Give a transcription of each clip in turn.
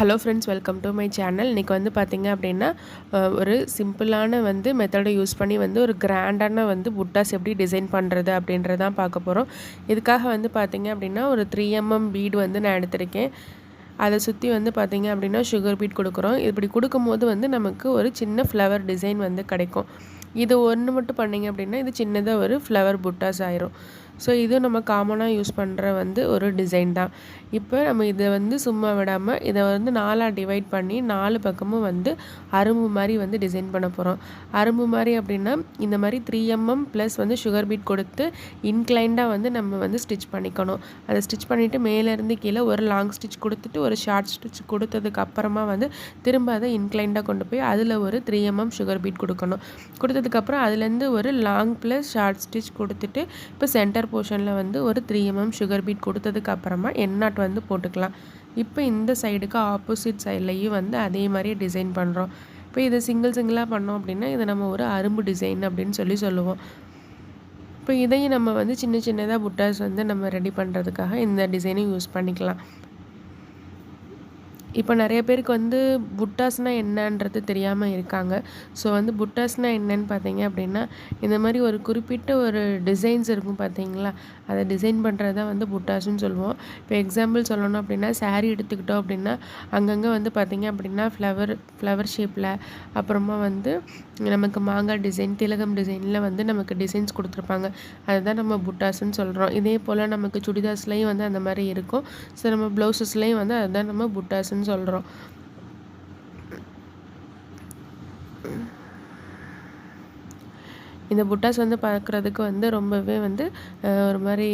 Hello friends welcome to my channel இன்றைக்கி வந்து பார்த்திங்க அப்படின்னா ஒரு சிம்பிளான வந்து மெத்தடை யூஸ் பண்ணி வந்து ஒரு கிராண்டான வந்து புட்டாஸ் எப்படி டிசைன் பண்ணுறது அப்படின்றதான் பார்க்க போகிறோம் இதுக்காக வந்து பார்த்திங்க அப்படின்னா ஒரு த்ரீ எம்எம் பீடு வந்து நான் எடுத்திருக்கேன். அதை சுற்றி வந்து பார்த்திங்க அப்படின்னா சுகர் பீட் கொடுக்குறோம். இப்படி கொடுக்கும்போது வந்து நமக்கு ஒரு சின்ன ஃப்ளவர் டிசைன் வந்து கிடைக்கும். இது ஒன்று மட்டும் பண்ணிங்க அப்படின்னா இது சின்னதாக ஒரு ஃப்ளவர் புட்டாஸ் ஆயிரும். ஸோ இது நம்ம காமனாக யூஸ் பண்ணுற வந்து ஒரு டிசைன் தான். இப்போ நம்ம இதை வந்து சும்மா விடாமல் இதை வந்து நாலாக டிவைட் பண்ணி நாலு பக்கமும் வந்து அரும்பு மாதிரி வந்து டிசைன் பண்ண போகிறோம் அரும்பு மாதிரி அப்படின்னா இந்த மாதிரி த்ரீ எம்எம் ப்ளஸ் வந்து சுகர் பீட் கொடுத்து இன்க்ளைண்டாக வந்து நம்ம வந்து ஸ்டிச் பண்ணிக்கணும். அதை ஸ்டிச் பண்ணிவிட்டு மேலேருந்து கீழே ஒரு லாங் ஸ்டிச் கொடுத்துட்டு ஒரு ஷார்ட் ஸ்டிச் கொடுத்ததுக்கு அப்புறமா வந்து திரும்ப அதை இன்க்ளைண்டாக கொண்டு போய் அதில் ஒரு த்ரீ எம்எம் சுகர் பீட் கொடுக்கணும். கொடுத்ததுக்கப்புறம் அதுலேருந்து ஒரு லாங் ப்ளஸ் ஷார்ட் ஸ்டிச் கொடுத்துட்டு இப்போ சென்டர் போர்ஷனில் வந்து ஒரு த்ரீ எம்எம் சுகர் பீட் கொடுத்ததுக்கு அப்புறமா எண்ணாட் வந்து போட்டுக்கலாம். இப்போ இந்த சைடுக்கு ஆப்போசிட் சைட்லேயும் வந்து அதே மாதிரியே டிசைன் பண்ணுறோம் இப்போ இதை சிங்கிள் சிங்கிளாக பண்ணோம் அப்படின்னா இதை நம்ம ஒரு அரும்பு டிசைன் அப்படின்னு சொல்லி சொல்லுவோம். இப்போ இதையும் நம்ம வந்து சின்ன சின்னதாக புட்டாஸ் வந்து நம்ம ரெடி பண்ணுறதுக்காக இந்த டிசைனையும் யூஸ் பண்ணிக்கலாம். இப்போ நிறைய பேருக்கு வந்து புட்டாஸ்னால் என்னன்றது தெரியாமல் இருக்காங்க. ஸோ வந்து புட்டாஸ்னால் என்னன்னு பார்த்தீங்க அப்படின்னா இந்த மாதிரி ஒரு குறிப்பிட்ட ஒரு டிசைன்ஸ் இருக்கும் பார்த்தீங்களா? அதை டிசைன் பண்ணுறது தான் வந்து புட்டாஸ்ன்னு சொல்லுவோம். இப்போ எக்ஸாம்பிள் சொல்லணும் அப்படின்னா சாரீ எடுத்துக்கிட்டோம் அப்படின்னா அங்கங்கே வந்து பார்த்திங்க அப்படின்னா ஃப்ளவர் ஃப்ளவர் ஷேப்பில் அப்புறமா வந்து நமக்கு மாங்காய் டிசைன் திலகம் டிசைனில் வந்து நமக்கு டிசைன்ஸ் கொடுத்துருப்பாங்க. அதுதான் நம்ம புட்டாஸ்ன்னு சொல்கிறோம் இதே போல் நமக்கு சுடிதாஸ்லேயும் வந்து அந்த மாதிரி இருக்கும். ஸோ நம்ம ப்ளவுசஸ்லேயும் வந்து அதுதான் நம்ம புட்டாஸ்ன்னு அப்படின்னு சொல்கிறோம் இந்த புட்டாஸ் வந்து பார்க்குறதுக்கு வந்து ரொம்பவே வந்து ஒரு மாதிரி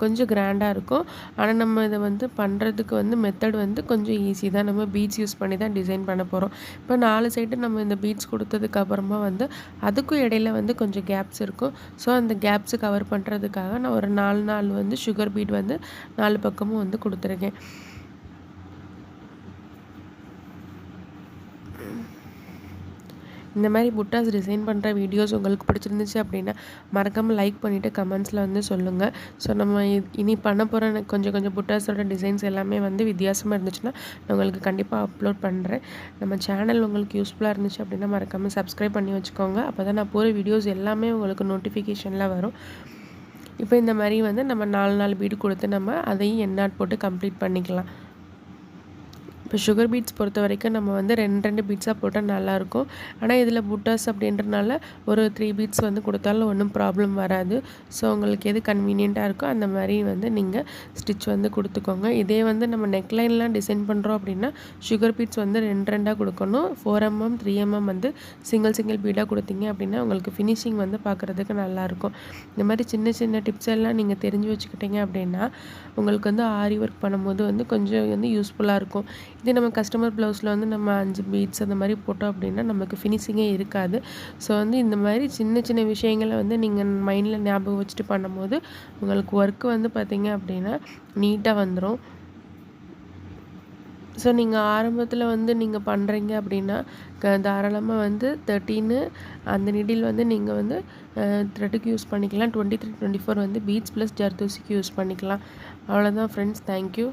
கொஞ்சம் கிராண்டாக இருக்கும். ஆனால் நம்ம இதை வந்து பண்ணுறதுக்கு வந்து மெத்தட் வந்து கொஞ்சம் ஈஸி தான். நம்ம பீட்ஸ் யூஸ் பண்ணி தான் டிசைன் பண்ண போகிறோம் இப்போ நாலு சைடு நம்ம இந்த பீட்ஸ் கொடுத்ததுக்கு அப்புறமா வந்து அதுக்கும் இடையில வந்து கொஞ்சம் கேப்ஸ் இருக்கும். ஸோ அந்த கேப்ஸை கவர் பண்ணுறதுக்காக நான் ஒரு நாலு நாள் வந்து சுகர் பீட் வந்து நாலு பக்கமும் வந்து கொடுத்துருக்கேன். இந்த மாதிரி புட்டாஸ் டிசைன் பண்ணுற வீடியோஸ் உங்களுக்கு பிடிச்சிருந்துச்சு அப்படின்னா மறக்காமல் லைக் பண்ணிவிட்டு கமெண்ட்ஸில் வந்து சொல்லுங்கள் ஸோ நம்ம இனி பண்ண போகிற கொஞ்சம் கொஞ்சம் புட்டாஸோட டிசைன்ஸ் எல்லாமே வந்து வித்தியாசமாக இருந்துச்சுன்னா நான் உங்களுக்கு கண்டிப்பாக அப்லோட் பண்ணுறேன் நம்ம சேனல் உங்களுக்கு யூஸ்ஃபுல்லாக இருந்துச்சு அப்படின்னா மறக்காமல் சப்ஸ்கிரைப் பண்ணி வச்சுக்கோங்க. அப்போ தான் நான் போகிற வீடியோஸ் எல்லாமே உங்களுக்கு நோட்டிஃபிகேஷனில் வரும். இப்போ இந்த மாதிரி வந்து நம்ம நாலு நாலு பீடு கொடுத்து நம்ம அதையும் எண்ணாட் போட்டு கம்ப்ளீட் பண்ணிக்கலாம். இப்போ சுகர் பீட்ஸ் பொறுத்த வரைக்கும் நம்ம வந்து ரெண்டு ரெண்டு பீட்ஸாக போட்டால் நல்லாயிருக்கும். ஆனால் இதில் புட்டாஸ் அப்படின்றனால ஒரு த்ரீ பீட்ஸ் வந்து கொடுத்தாலும் ஒன்றும் ப்ராப்ளம் வராது. ஸோ உங்களுக்கு எது கன்வீனியண்ட்டாக இருக்கோ அந்த மாதிரி வந்து நீங்கள் ஸ்டிச் வந்து கொடுத்துக்கோங்க. இதே வந்து நம்ம நெக்லைன்லாம் டிசைன் பண்ணுறோம் அப்படின்னா சுகர் பீட்ஸ் வந்து ரெண்டு ரெண்டாக கொடுக்கணும். ஃபோர் எம்எம் த்ரீ எம்எம் வந்து சிங்கிள் சிங்கிள் பீடாக கொடுத்தீங்க அப்படின்னா உங்களுக்கு ஃபினிஷிங் வந்து பார்க்குறதுக்கு நல்லாயிருக்கும். இந்த மாதிரி சின்ன சின்ன டிப்ஸ் எல்லாம் நீங்கள் தெரிஞ்சு வச்சுக்கிட்டீங்க அப்படின்னா உங்களுக்கு வந்து ஆரி ஒர்க் பண்ணும்போது வந்து கொஞ்சம் வந்து யூஸ்ஃபுல்லாக இருக்கும். இதே நம்ம கஸ்டமர் ப்ளவுஸில் வந்து நம்ம அஞ்சு பீட்ஸ் அந்த மாதிரி போட்டோம் அப்படின்னா நமக்கு ஃபினிஷிங்கே இருக்காது. ஸோ வந்து இந்த மாதிரி சின்ன சின்ன விஷயங்களை வந்து நீங்கள் மைண்டில் ஞாபகம் வச்சுட்டு பண்ணும்போது உங்களுக்கு ஒர்க்கு வந்து பார்த்திங்க அப்படின்னா நீட்டாக வந்துடும் ஸோ நீங்கள் ஆரம்பத்தில் வந்து நீங்கள் பண்ணுறீங்க அப்படின்னா க தாராளமாக வந்து தேர்ட்டின்னு அந்த நிடில் வந்து நீங்கள் வந்து த்ரெட்டுக்கு யூஸ் பண்ணிக்கலாம். டுவெண்ட்டி த்ரீ டுவெண்ட்டி ஃபோர் வந்து பீட்ஸ் ப்ளஸ் ஜர்தூசிக்கு யூஸ் பண்ணிக்கலாம். அவ்வளோதான் ஃப்ரெண்ட்ஸ் தேங்க்யூ